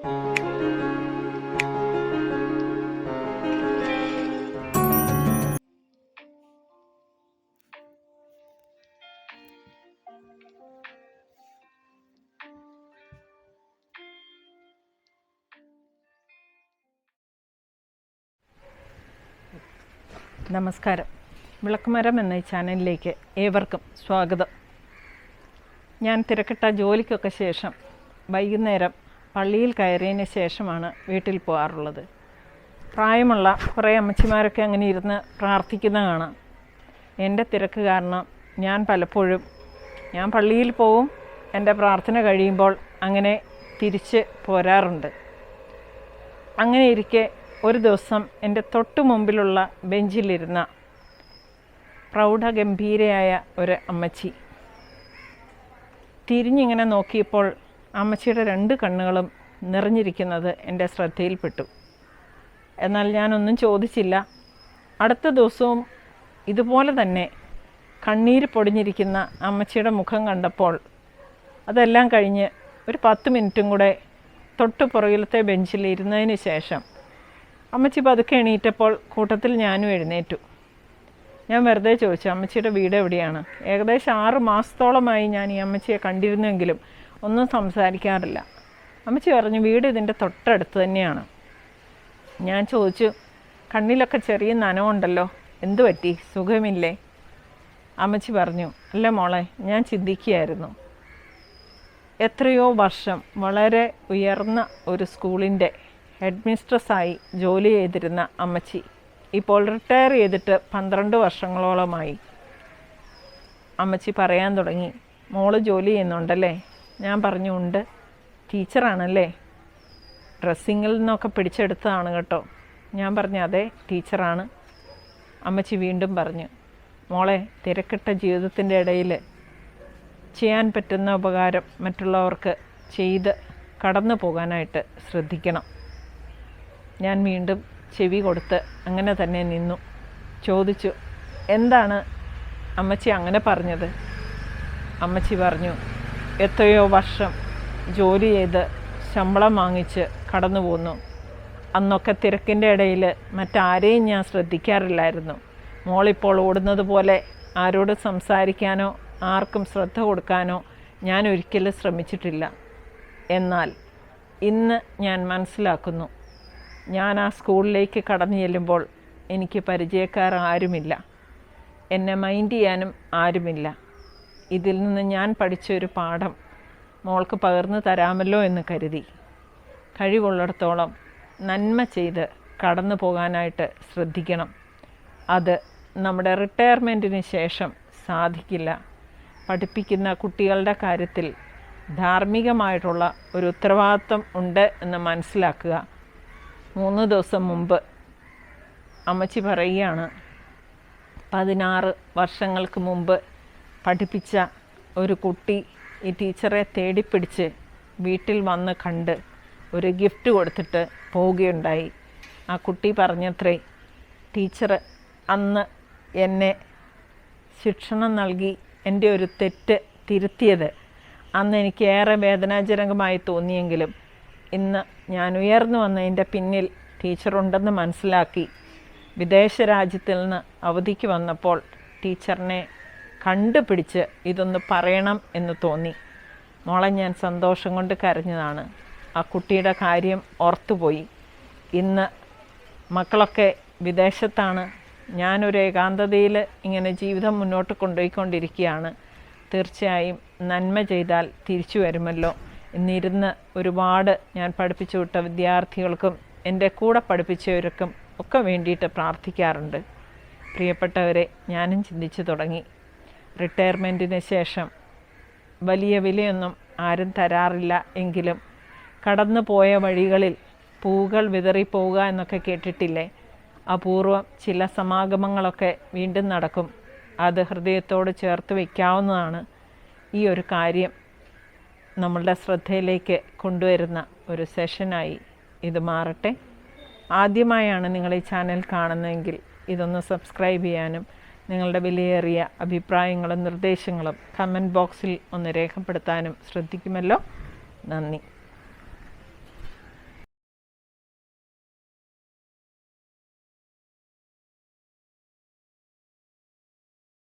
നമസ്കാരം. വിളക്കുമരം എന്ന ഈ ചാനലിലേക്ക് ഏവർക്കും സ്വാഗതം. ഞാൻ തിരക്കിട്ട ജോലിക്കൊക്കെ ശേഷം വൈകുന്നേരം പള്ളിയിൽ കയറിയതിന് ശേഷമാണ് വീട്ടിൽ പോകാറുള്ളത്. പ്രായമുള്ള കുറേ അമ്മച്ചിമാരൊക്കെ അങ്ങനെ ഇരുന്ന് പ്രാർത്ഥിക്കുന്ന കാണാം. എന്റെ തിരക്ക് കാരണം ഞാൻ പലപ്പോഴും ഞാൻ പള്ളിയിൽ പോവും എന്റെ പ്രാർത്ഥന കഴിയുമ്പോൾ അങ്ങനെ തിരിച്ച് പോരാറുണ്ട്. അങ്ങനെ ഇരിക്കെ ഒരു ദിവസം എന്റെ തൊട്ടു മുമ്പിലുള്ള ബെഞ്ചിലിരുന്ന പ്രൗഢഗംഭീരയായ ഒരു അമ്മച്ചി തിരിഞ്ഞിങ്ങനെ നോക്കിയപ്പോൾ അമ്മച്ചിയുടെ രണ്ട് കണ്ണുകളും നിറഞ്ഞിരിക്കുന്നത് എന്റെ ശ്രദ്ധയിൽപ്പെട്ടു. എന്നാൽ ഞാനൊന്നും ചോദിച്ചില്ല. അടുത്ത ദിവസവും ഇതുപോലെ തന്നെ കണ്ണീര് പൊടിഞ്ഞിരിക്കുന്ന അമ്മച്ചിയുടെ മുഖം കണ്ടപ്പോൾ അതെല്ലാം കഴിഞ്ഞ് ഒരു പത്ത് മിനിറ്റും കൂടെ തൊട്ട് പുറകിലത്തെ ബെഞ്ചിൽ ഇരുന്നതിന് ശേഷം അമ്മച്ചി പതുക്കെ എണീറ്റപ്പോൾ കൂട്ടത്തിൽ ഞാനും എഴുന്നേറ്റു. ഞാൻ വെറുതെ ചോദിച്ചു അമ്മച്ചിയുടെ വീട് എവിടെയാണ്? ഏകദേശം ആറ് മാസത്തോളമായി ഞാൻ ഈ അമ്മച്ചിയെ കണ്ടിരുന്നെങ്കിലും ഒന്നും സംസാരിക്കാറില്ല. അമ്മച്ചി പറഞ്ഞു വീട് ഇതിന്റെ തൊട്ടടുത്ത് തന്നെയാണ്. ഞാൻ ചോദിച്ചു കണ്ണിലൊക്കെ ചെറിയ നനവുണ്ടല്ലോ എന്തു പറ്റി? സുഖമില്ലേ? അമ്മച്ചി പറഞ്ഞു അല്ല മോളെ ഞാൻ ചിന്തിക്കുകയായിരുന്നു. എത്രയോ വർഷം വളരെ ഉയർന്ന ഒരു സ്കൂളിന്റെ ഹെഡ് മിസ്ട്രസ്സായി ജോലി ചെയ്തിരുന്ന അമ്മച്ചി ഇപ്പോൾ റിട്ടയർ ചെയ്തിട്ട് പന്ത്രണ്ട് വർഷങ്ങളോളമായി. അമ്മച്ചി പറയാൻ തുടങ്ങി മോൾ ജോലി ചെയ്യുന്നുണ്ടല്ലേ? ഞാൻ പറഞ്ഞു ഉണ്ട് ടീച്ചറാണല്ലേ? ഡ്രസ്സിങ്ങിൽ നിന്നൊക്കെ പിടിച്ചെടുത്തതാണ് കേട്ടോ. ഞാൻ പറഞ്ഞു അതെ ടീച്ചറാണ്. അമ്മച്ചി വീണ്ടും പറഞ്ഞു മോളെ തിരക്കിട്ട ജീവിതത്തിന്റെ ഇടയിൽ ചെയ്യാൻ പറ്റുന്ന ഉപകാരം മറ്റുള്ളവർക്ക് ചെയ്ത് കടന്നു പോകാനായിട്ട് ശ്രദ്ധിക്കണം. ഞാൻ വീണ്ടും ചെവി കൊടുത്ത് അങ്ങനെ തന്നെ നിന്നു. ചോദിച്ചു എന്താണ് അമ്മച്ചി അങ്ങനെ പറഞ്ഞത്? അമ്മച്ചി പറഞ്ഞു എത്രയോ വർഷം ജോലി ചെയ്ത് ശമ്പളം വാങ്ങിച്ച് കടന്നു പോന്നു. അന്നൊക്കെ തിരക്കിന്റെ ഇടയിൽ മറ്റാരെയും ഞാൻ ശ്രദ്ധിക്കാറില്ലായിരുന്നു. മോളിപ്പോൾ ഓടുന്നത് പോലെ ആരോട് സംസാരിക്കാനോ ആർക്കും ശ്രദ്ധ കൊടുക്കാനോ ഞാൻ ഒരിക്കലും ശ്രമിച്ചിട്ടില്ല. എന്നാൽ ഇന്ന് ഞാൻ മനസ്സിലാക്കുന്നു. ഞാൻ ആ സ്കൂളിലേക്ക് കടന്നു ചെല്ലുമ്പോൾ എനിക്ക് പരിചയക്കാർ ആരുമില്ല. എന്നെ മൈൻഡ് ചെയ്യാനും ആരുമില്ല. ഇതിൽ നിന്ന് ഞാൻ പഠിച്ച ഒരു പാഠം മോൾക്ക് പകർന്നു തരാമല്ലോ എന്ന് കരുതി. കഴിവുള്ളിടത്തോളം നന്മ ചെയ്ത് കടന്നു പോകാനായിട്ട് ശ്രദ്ധിക്കണം. അത് നമ്മുടെ റിട്ടയർമെന്റിന് ശേഷം സാധിക്കില്ല. പഠിപ്പിക്കുന്ന കുട്ടികളുടെ കാര്യത്തിൽ ധാർമ്മികമായിട്ടുള്ള ഒരു ഉത്തരവാദിത്വം ഉണ്ട് എന്ന് മനസ്സിലാക്കുക. മൂന്ന് ദിവസം മുമ്പ് അമ്മച്ചി പറയുകയാണ് പതിനാറ് വർഷങ്ങൾക്ക് മുമ്പ് പഠിപ്പിച്ച ഒരു കുട്ടി ഈ ടീച്ചറെ തേടിപ്പിടിച്ച് വീട്ടിൽ വന്ന് കണ്ട് ഒരു ഗിഫ്റ്റ് കൊടുത്തിട്ട് പോവുകയുണ്ടായി. ആ കുട്ടി പറഞ്ഞത്രേ ടീച്ചർ അന്ന് എന്നെ ശിക്ഷണം നൽകി എന്റെ ഒരു തെറ്റ് തിരുത്തിയത്. അന്ന് എനിക്ക് ഏറെ വേദനാജനകമായി തോന്നിയെങ്കിലും ഇന്ന് ഞാൻ ഉയർന്നു വന്നതിന്റെ പിന്നിൽ ടീച്ചറുണ്ടെന്ന് മനസ്സിലാക്കി വിദേശ രാജ്യത്തിൽ നിന്ന് അവധിക്ക് വന്നപ്പോൾ ടീച്ചറിനെ കണ്ടുപിടിച്ച് ഇതൊന്ന് പറയണം എന്ന് തോന്നി. മോളെ ഞാൻ സന്തോഷം കൊണ്ട് കരഞ്ഞതാണ്. ആ കുട്ടിയുടെ കാര്യം ഓർത്തുപോയി. ഇന്ന് മക്കളൊക്കെ വിദേശത്താണ്. ഞാനൊരു ഏകാന്തതയിൽ ഇങ്ങനെ ജീവിതം മുന്നോട്ട് കൊണ്ടുപോയിക്കൊണ്ടിരിക്കുകയാണ്. തീർച്ചയായും നന്മ ചെയ്താൽ തിരിച്ചു വരുമല്ലോ. എന്നിരുന്ന് ഒരുപാട് ഞാൻ പഠിപ്പിച്ചു വിട്ട വിദ്യാർത്ഥികൾക്കും എന്റെ കൂടെ പഠിപ്പിച്ചവർക്കും ഒക്കെ വേണ്ടിയിട്ട് പ്രാർത്ഥിക്കാറുണ്ട്. പ്രിയപ്പെട്ടവരെ ഞാനും ചിന്തിച്ചു തുടങ്ങി. റിട്ടയർമെന്റിന് ശേഷം വലിയ വിലയൊന്നും ആരും തരാറില്ല എങ്കിലും കടന്നു പോയ വഴികളിൽ പൂകൾ വിതറിപ്പോവുക എന്നൊക്കെ കേട്ടിട്ടില്ലേ? അപൂർവം ചില സമാഗമങ്ങളൊക്കെ വീണ്ടും നടക്കും. അത് ഹൃദയത്തോട് ചേർത്ത് വയ്ക്കാവുന്നതാണ് ഈ ഒരു കാര്യം. നമ്മളുടെ ശ്രദ്ധയിലേക്ക് കൊണ്ടുവരുന്ന ഒരു സെഷനായി ഇത് മാറട്ടെ. ആദ്യമായാണ് നിങ്ങൾ ഈ ചാനൽ കാണുന്നതെങ്കിൽ ഇതൊന്ന് സബ്സ്ക്രൈബ് ചെയ്യാനും നിങ്ങളുടെ വിലയേറിയ അഭിപ്രായങ്ങളും നിർദ്ദേശങ്ങളും കമന്റ് ബോക്സിൽ ഒന്ന് രേഖപ്പെടുത്താനും ശ്രദ്ധിക്കുമല്ലോ. നന്ദി.